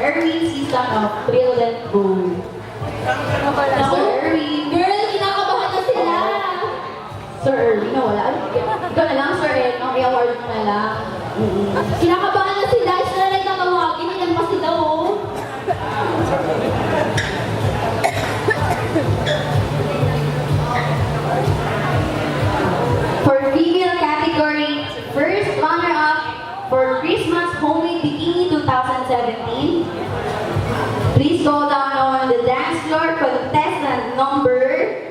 Erwin Sisang of Brilliant Bowl. Ano pala? Sir Erwin. Girl, kinakabahan na sila. Sir Erwin, nawala. Ikaw na lang, Sir Erwin. Okay, award mo na lang. Kinakabahan go down on the dance floor, contestant number,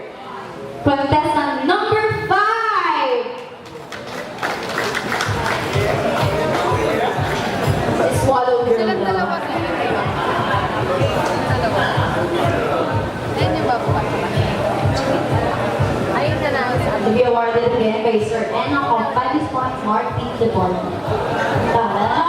contestant number five. Swallow your love. To be awarded again by Sir Enoch of spot, Martin Debon. Tama.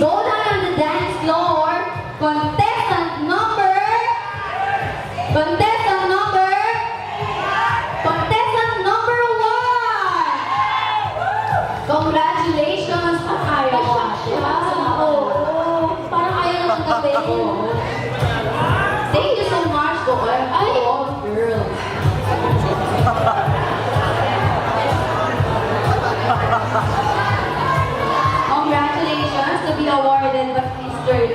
Please go down on the dance floor. Contestant number... Contestant Dr.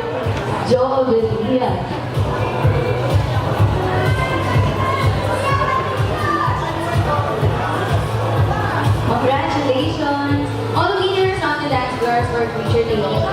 Joel Villa. Congratulations! All winners on the dance girls were featured in